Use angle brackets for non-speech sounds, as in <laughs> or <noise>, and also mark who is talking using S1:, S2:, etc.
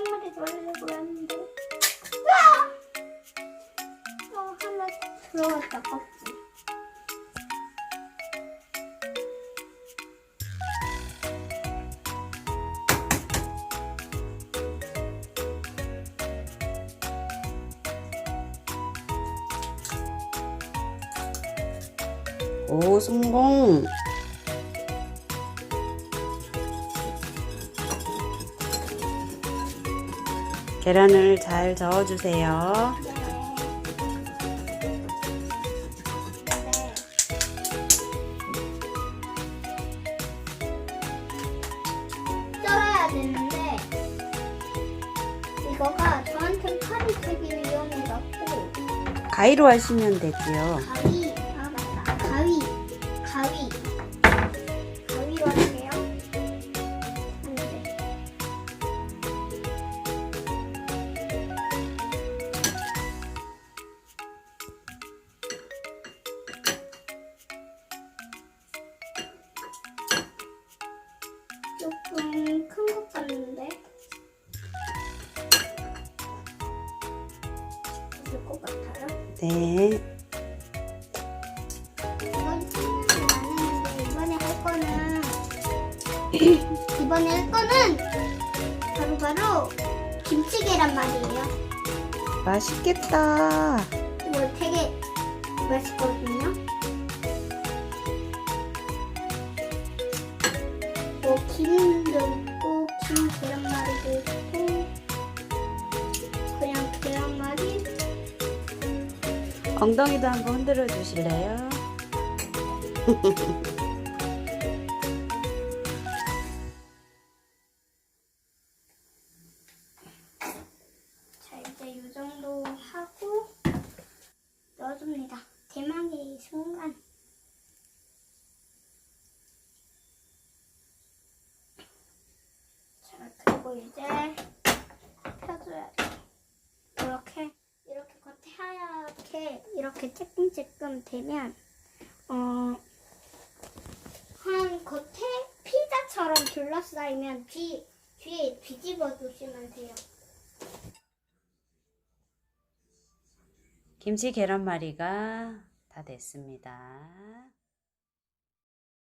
S1: 계란말이 돌리려고 했는데. 으아! 어, 하나 들어갔다 껍질.
S2: 오, 성공. 계란을 잘 저어주세요.
S1: 썰어야 되는데 이거가 저한테 칼이 되게 위험해갖고
S2: 가위로 하시면 되지요.
S1: 가위 조금 큰 것 같는데 될 것 같아요.
S2: 네.
S1: 이번에 할 거는 <clears throat> 이번에 할 거는 바로 바로 김치 계란 말이에요.
S2: 맛있겠다.
S1: 이거 되게 맛있거든요. 뭐 김도 있고 김 계란말이도 있고 그냥 계란말이
S2: 엉덩이도 한번 흔들어 주실래요? <laughs>
S1: 자 이제 이 정도 하고 넣어줍니다. 대망의 순간. 자 그리고 이제 펴줘야 돼. 이렇게 이렇게 겉에 하얗게 이렇게 쬐끔쬐끔 되면 어 한 겉에 피자처럼 둘러싸이면 뒤 뒤에 뒤집어 주시면 돼요.
S2: 김치 계란말이가 다 됐습니다.